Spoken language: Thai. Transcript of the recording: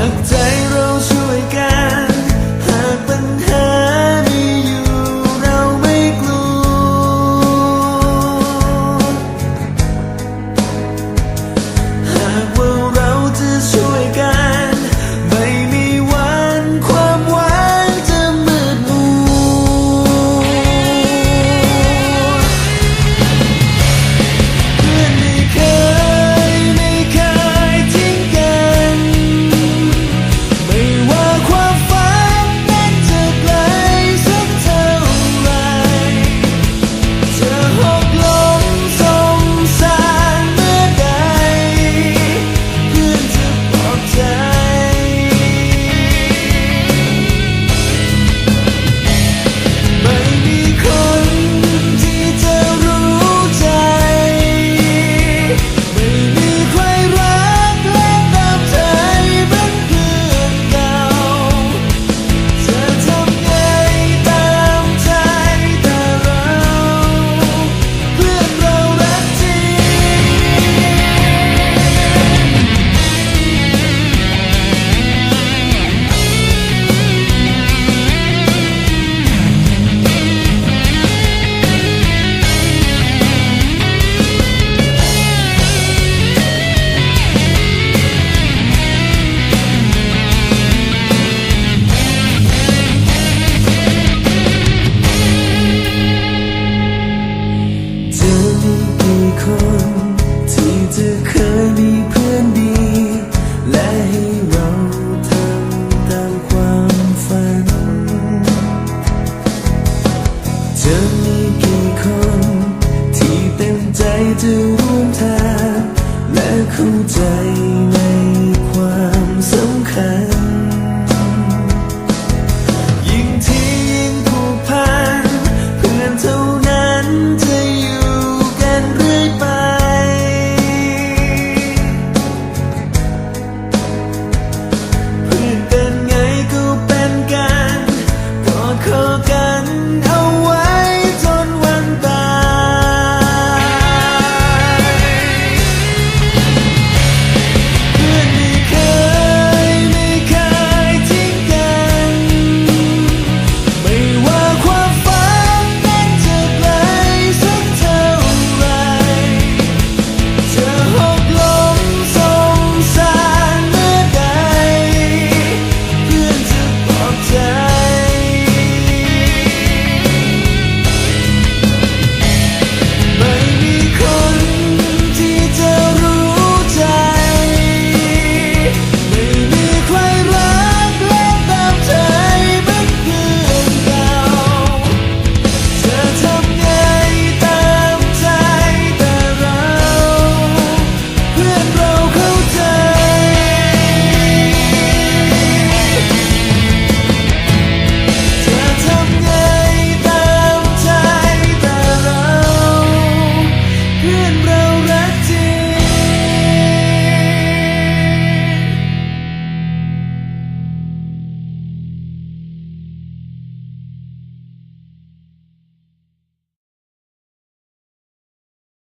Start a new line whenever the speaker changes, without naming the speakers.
accept ที่จะเคยมีเพื่อนดี และให้เราทำตามความฝัน จะมีกี่คน ที่เต็มใจจะร่วมทางและเข้าใจในความสำคัญ